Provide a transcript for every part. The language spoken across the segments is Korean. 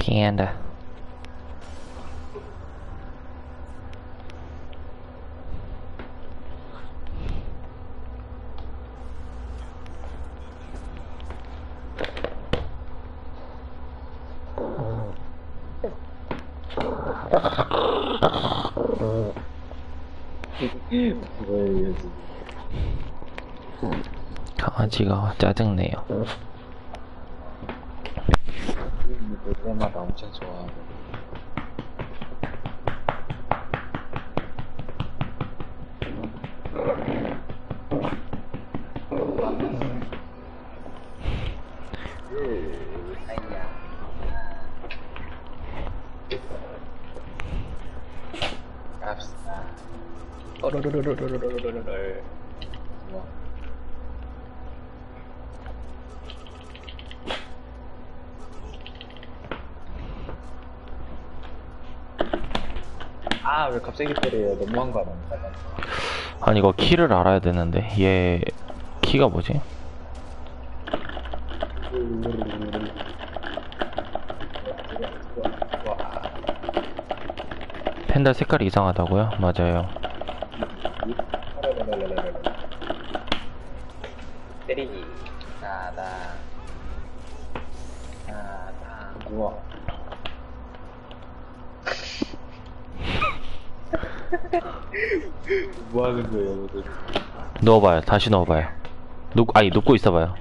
Panda. 강아지가 짜증내요. 볼 때마다 엄청 좋아하고 갑시다 어르르르르르르르르 뭐 아, 왜 갑자기 때려요? 너무한 거 아닙니까? 아니 이거 키를 알아야 되는데 얘 키가 뭐지? 펜달 색깔이 이상하다고요? 맞아요. 때리기. 나다. 나다. 누워. 뭐 하는 거예요, 모두? 넣어봐요. 다시 넣어봐요. 놓 아니 놓고 있어봐요.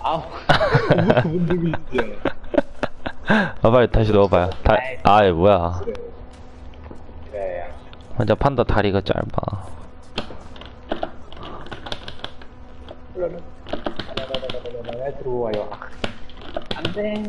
아우. 뭔 놈이 있어. 아 빨리 다시 넣어봐요. 다, 아이 뭐야? 그래. 그래. 혼자 판다 다리가 짧아. 왜 들어와요? 안 돼.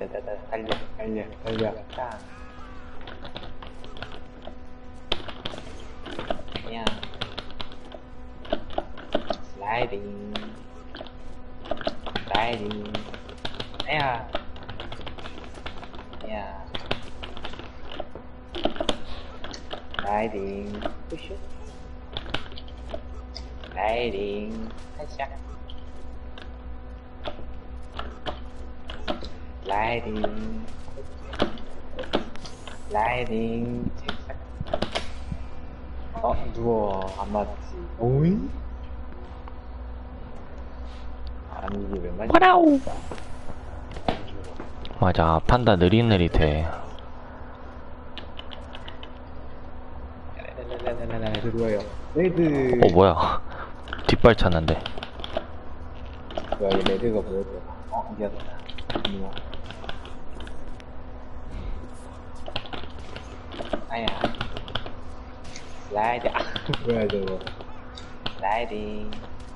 다다다다 달려 달려 달려 자. 그냥 슬라이딩 슬라이딩 야. 야. 슬라이딩 푸슈 라이딩 살짝 어 누워. 안 맞지. 오잉? 아니 이게 왜 맞지? 와라우. 맞아. 판다 느릿느릿해. 라라라라라라 들어와요. 레드. 어 뭐야? 뒷발 찼는데. 뭐야 이 레드가 보였더라 어 이겼다 누워 아야. 슬라이드 아 뭐야 저거. 슬라이딩.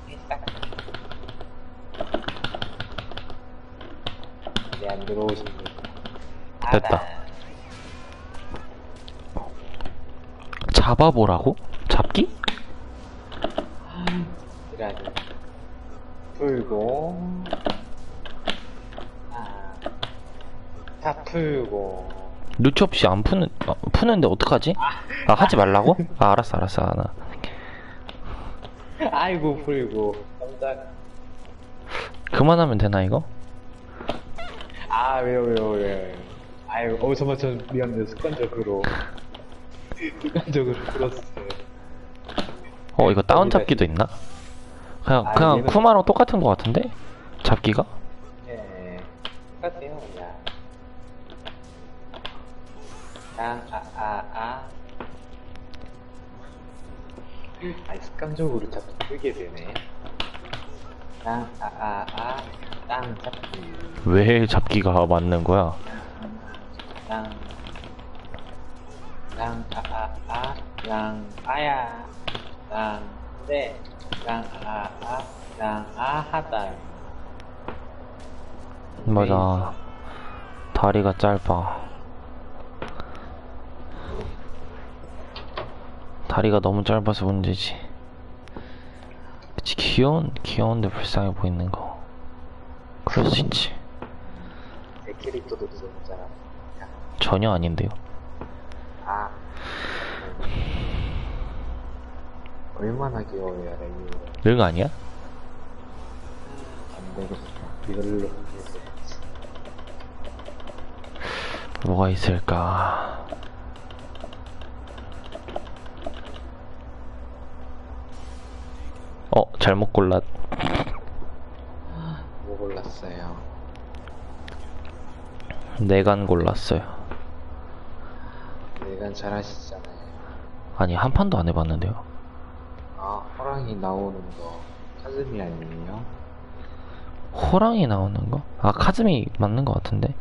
했다 이제 안 들어오시면 됐다. 잡아보라고? 잡기? 이라지 풀고. 아, 다 풀고 누치 없이 안 푸는 어, 푸는데 어떡하지? 아 하지 말라고? 아 알았어 알았어 나 아이고 풀고 깜짝 그만하면 되나 이거? 아 왜요 왜요 왜요 아유 어 저만 전 미안해요 습관적으로 습관적으로 풀었어요 어 이거 다운 잡기도 있나? 그냥 아, 그냥 얘는- 쿠마랑 똑같은 거 같은데? 잡기가? 땅아아아. 아이 습관적으로 자꾸 풀게 되네. 땅아아아. 땅 잡기. 왜 잡기가 맞는 거야? 땅, 땅, 아, 아, 아, 땅, 아야, 땅, 네, 땅, 아, 아, 땅, 아, 하다. 맞아. 다리가 짧아 다리가 너무 짧아서 문제지 그치 귀여운 귀여운데 불쌍해 보이는 거 그럴 수 있지 내 캐릭터도 들어오잖아. 전혀 아닌데요 아, 얼마나 귀여워요, 레이유가. 능 아니야? 안 되겠어. 이걸로. 뭐가 있을까? 잘못 골랐. 뭐 골랐어요? 내간 골랐어요. 내가 잘하시잖아요. 아니, 한 판도 안 해봤는데요. 아, 호랑이 나오는 거 카즈미 아니에요? 호랑이 나오는 거? 아, 카즈미 맞는 것 같은데?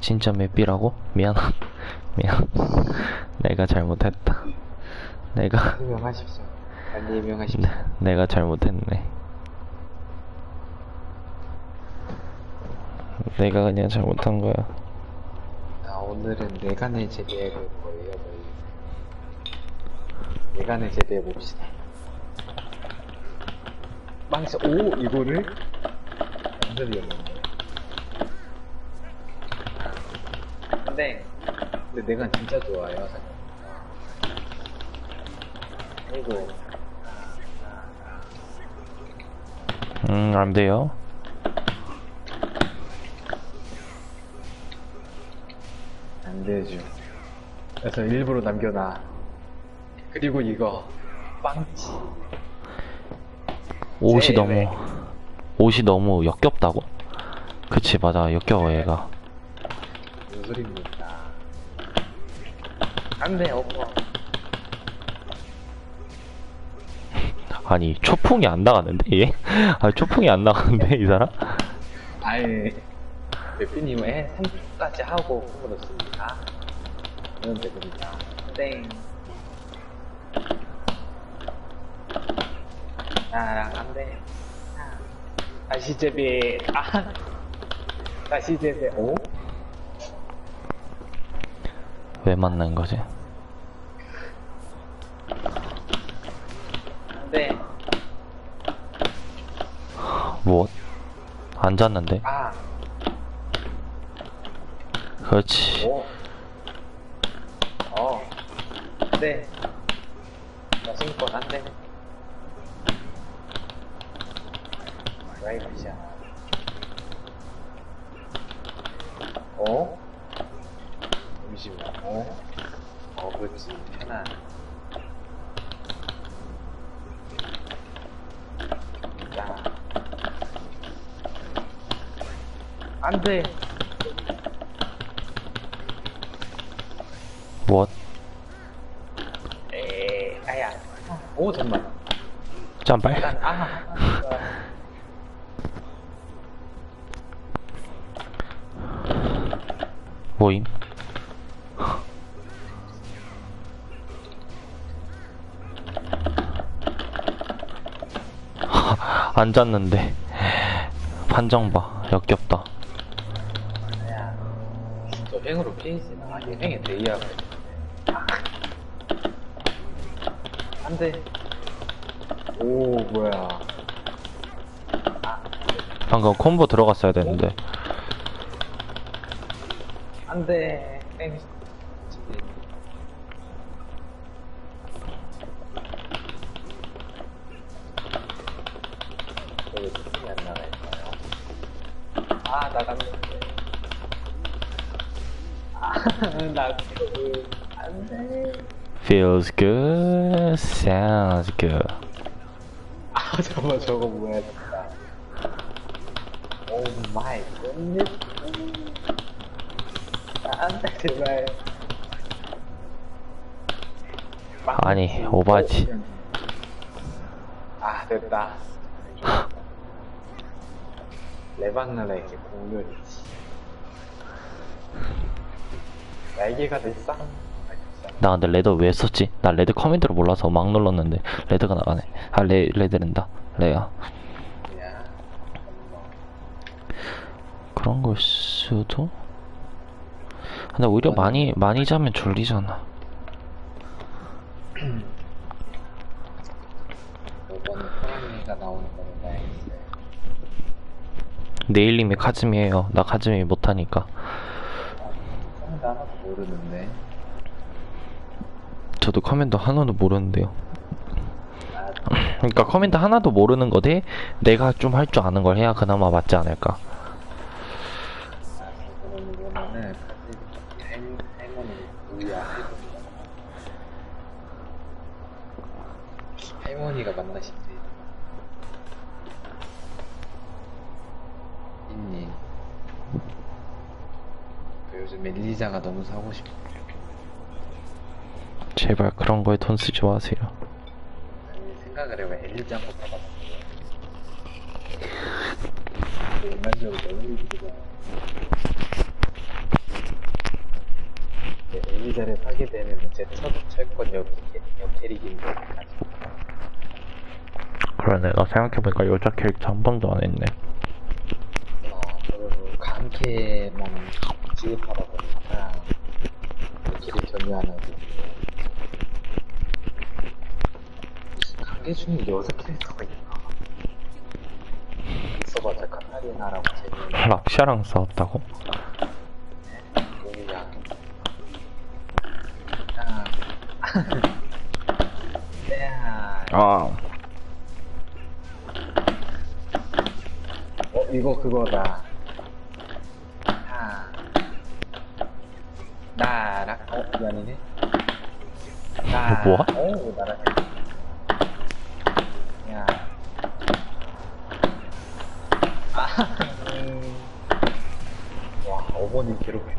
진짜 맵비라고? 미안. 미안. 내가 잘못했다. 내가, 설명하십시오. 설명하십시오. 네, 내가 잘못했네. 내가 그냥 잘못한 거야. 자, 오늘은 내간을 제대해 볼 거예요, 저희. 내간을 제대해 봅시다. 망치, 오! 이거를? 완전 위험했네. 근데, 근데 내간 진짜 좋아요. 아이고, 음, 안 돼요. 안 되죠. 그래서 일부러 남겨놔. 그리고 이거, 빵치. 옷이 제 너무, 왜? 옷이 너무 역겹다고? 그치, 맞아. 역겨워, 얘가. 무슨 소리입니까? 안 돼, 오빠. 아니, 초풍이 안 나가는데, 얘? 아, 초풍이 안 나가는데, 이 사람? 아니, 대표님은 3까지 하고 끊어졌습니다. 이런 데입니다. 땡. 나랑 안 돼. 아. 다시 제비. 아. 다시 제비. 오? 왜 만난 거지? 안 돼. 무엇? 안 잤는데? 아. 그렇지. 오. 어. 안 돼. 여신권 안 돼. 드라이브샷. 어? 잠시만. 어? 어, 그렇지. 편안. 자. 안 돼. 무엇? 에, 아야. 오, 정말. 짬발? 일단, 아. 모임? 안 잤는데. 판정 봐. 역겹다. 행으로 피해지나? 아, 얘 행에 대이야가 안 돼. 오, 뭐야. 방금 콤보 들어갔어야 되는데. 안 돼. 행. Feels good, sounds good. 아, 잠깐만, 저거 뭐야, 진짜. 오 마이 굿니스. 아, 안 돼, 제발. 아니, 오바지. 아, 됐다. 레방나라에게 공격이지. 날개가 됐어? 나 근데 레드 왜 썼지? 나 레드 커맨드를 몰라서 막 눌렀는데 레드가 나가네. 아, 레, 레드랜다. 레야. 야, 그런 걸 수도? 근데 오히려 많이, 많이 자면 졸리잖아. 네일님이 카즈미에요. 나 카즈미 못하니까. 모르는데. 저도 커맨드 하나도 모르는데요. 그러니까 커맨드 하나도 모르는 거대 내가 좀 할 줄 아는 걸 해야 그나마 맞지 않을까. 아, 할, 할머니가 만나신대 있니 그 요즘 엘리자가 너무 사고 싶어 제발 그런 거에 돈 쓰지 마세요. 아니 생각을 해봐 엘리자 한번 봐봤어 인간적으로 너무 네, 엘리자를 사게 되면 제첫 철권 역, 역 캐릭인데 그러네. 나 생각해보니까 여자 캐릭터 한 번도 안 했네. 어, 그리고 강캐만 지급하다 보니까 길이 전혀 안 하고 강캐 중에 여섯 캐릭터가 있나 있어봤자 카타리나라고 재미있는 락샤랑 싸웠다고? 아 야, 아, 어 이거 그거다 하 나락 어 이거 아니네 나 뭐야? 아, 음. 와 어머니 괴롭혀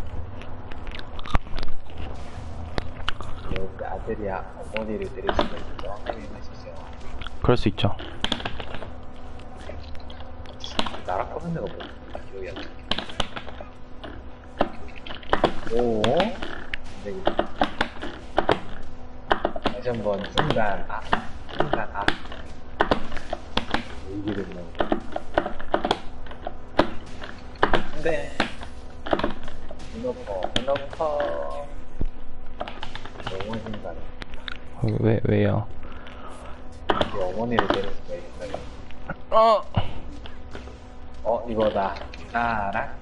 여기 아들이야 어머니를 데릴 수가 있어 하나님 하시죠 그럴 수 있죠. 꺼는 데가 뭐야? 기억이 안 나. 오, 네. 다시 한 번, 순간, 아, 순간, 아. 이게. 안 돼. 문어퍼, 문어퍼. 너무 순간. 왜, 왜요? 이게 어머니를 데릴 수가 있어요. 어! 어 이거다 따라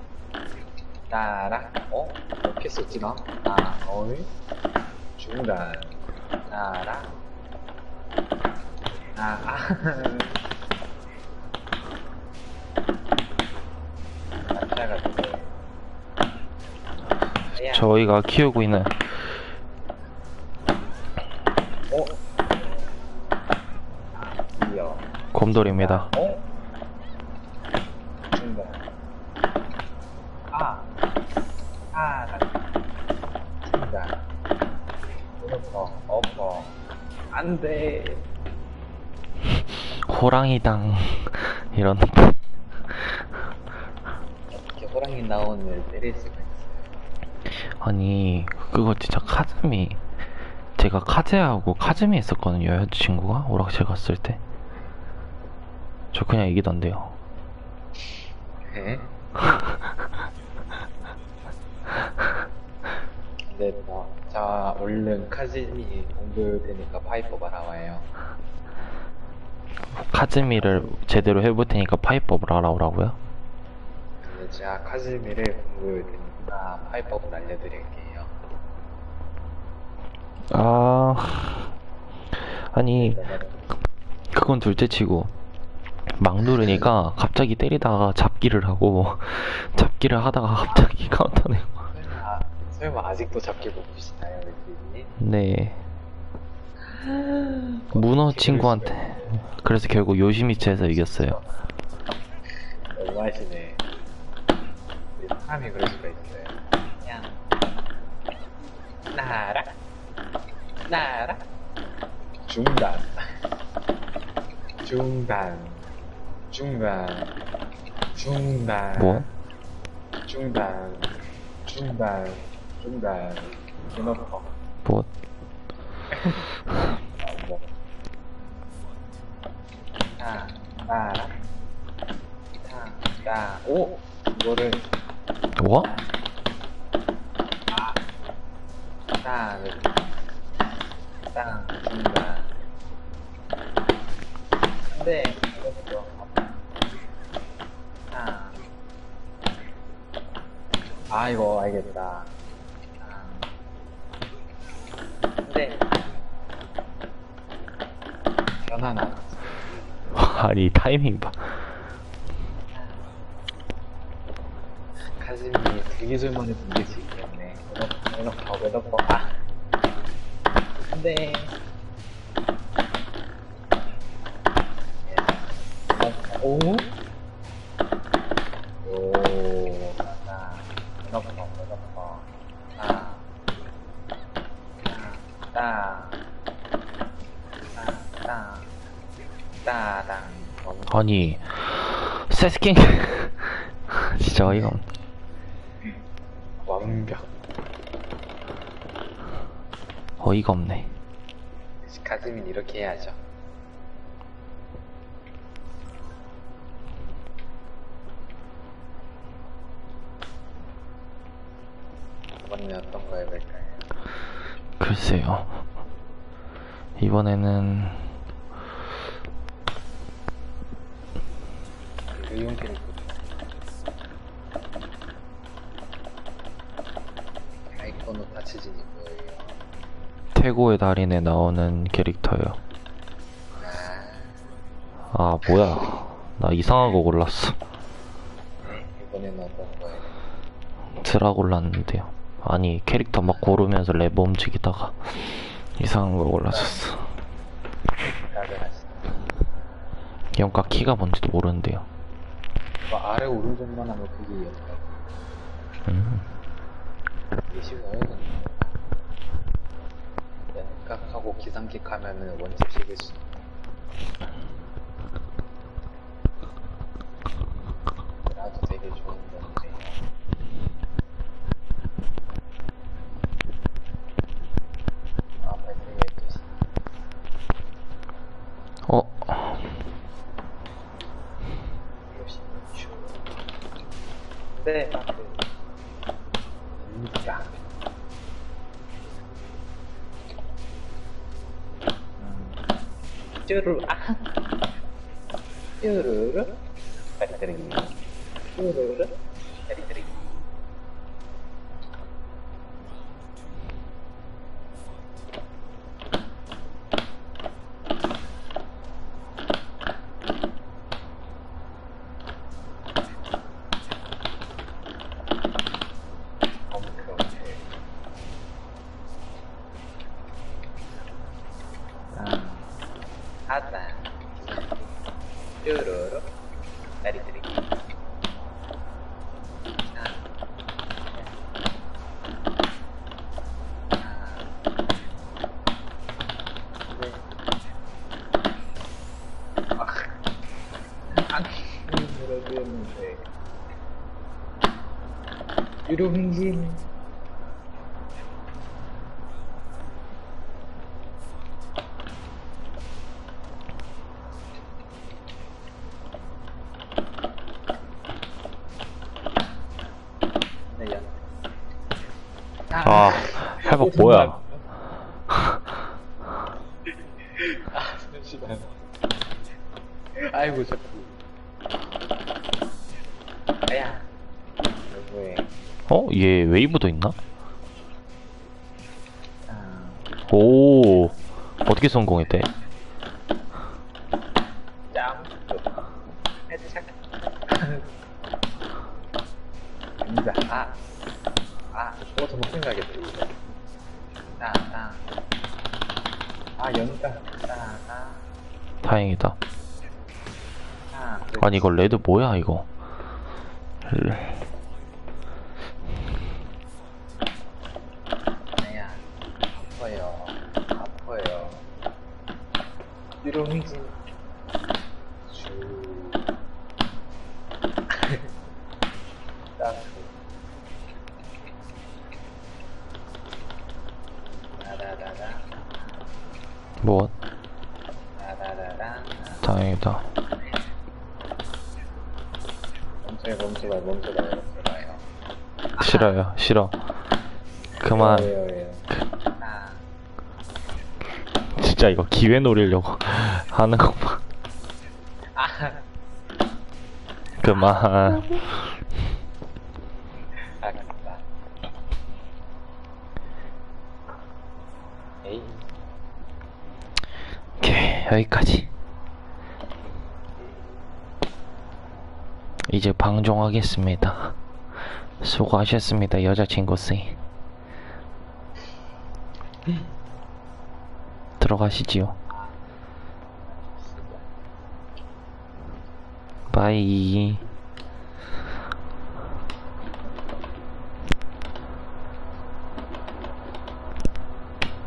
따라 어? 어떻게 썼지 나? 아 어이 중간 따라 아, 아. 되네 야, 저희가 키우고 있는 어? 곰돌입니다. 어? 안 돼. 호랑이당. 이런. 어떻게 호랑이 나오는 때릴 수가 있어요. 아니, 그거 진짜 카즈미. 제가 카제하고 카즈미 했었거든요, 여자친구가. 오락실 갔을 때. 저 그냥 이기던데요. 에? 네, 뭐. 자, 얼른 카즈미 공부되니까 파이퍼가 나와요. 카즈미를 제대로 해볼 테니까 파이법을 알아오라고요? 근데 제가 카즈미를 공부되니까 파이법을 알려드릴게요. 아. 아니, 그건 둘째 치고. 막 누르니까 갑자기 때리다가 잡기를 하고, 잡기를 하다가 갑자기 카운터네요. 설마, 아직도 잡기 못 보시나요, 웨스님? 네. 문어 친구한테. 그래서 결국 요시미츠에서 이겼어요. 너무하시네. 우리 사람이 그럴 수가 있어요. 그냥 나라 나라 중단 중단 중단 중단 뭐? 중단 중단 뭐, 아, 뭐. 타, 타, 나, 오! 이거를 뭐? 땅을 땅 중간 근데 이것도. 아 이거 알겠다 아니 타이밍 봐. 가슴이 되게 절만해 보이지 아니 세스킹 진짜 어이가 없네 완벽. 어이가 없네 가슴인 이렇게 해야죠. 이번엔 어떤 거 해볼까요? 글쎄요 이번에는 의용 캐릭터. 아이콘 오타치진이 뭐예요? 태고의 달인에 나오는 캐릭터요 아, 아 뭐야 나 이상한 거 골랐어 네. 이번에는 어떤 거예요? 드라 골랐는데요 아니 캐릭터 막 고르면서 레버 움직이다가 이상한 거 골라줬어. 영가 키가 뭔지도 모르는데요 뭐 아래 오른쪽만 하면 그게 연가. 음. 예시 넣어야겠네. 연각하고 기상킥 하면은 원집 식일 수. 나도 되게 좋은 건데. 아, 벌써 12시. 어 56초. 네, 그. 진짜. 아. 쭈루루. 따리따리. 쭈루루. 따리따리. 오케이. 아, 하다. 쭈루루. 따리따리. 아. 아. 네. 아. 안 물어주는데. 네, 연. 아, 회복 뭐야? 아, 잠시만. 아이고, 자꾸. 아야. 너무해. 어? 얘 웨이브도 있나? 아, 오 어떻게 성공했대? 다행이다 따. 아니 이거 레드 뭐야 이거 레- 아야. 아파요. 아파요. 유롱진. 주. 따스. 다다다다. 뭐 다다다다. 다행이다 멈춰요, 멈춰봐요, 멈춰봐요. 싫어요 싫어 그만 왜요, 왜요? 아, 진짜 이거 기회 노리려고 하는 거봐 아, 그만 아깝다. 에이, 오케이 여기까지 이제 방종하겠습니다. 수고하셨습니다, 여자친구 씨. 들어가시지요. 바이.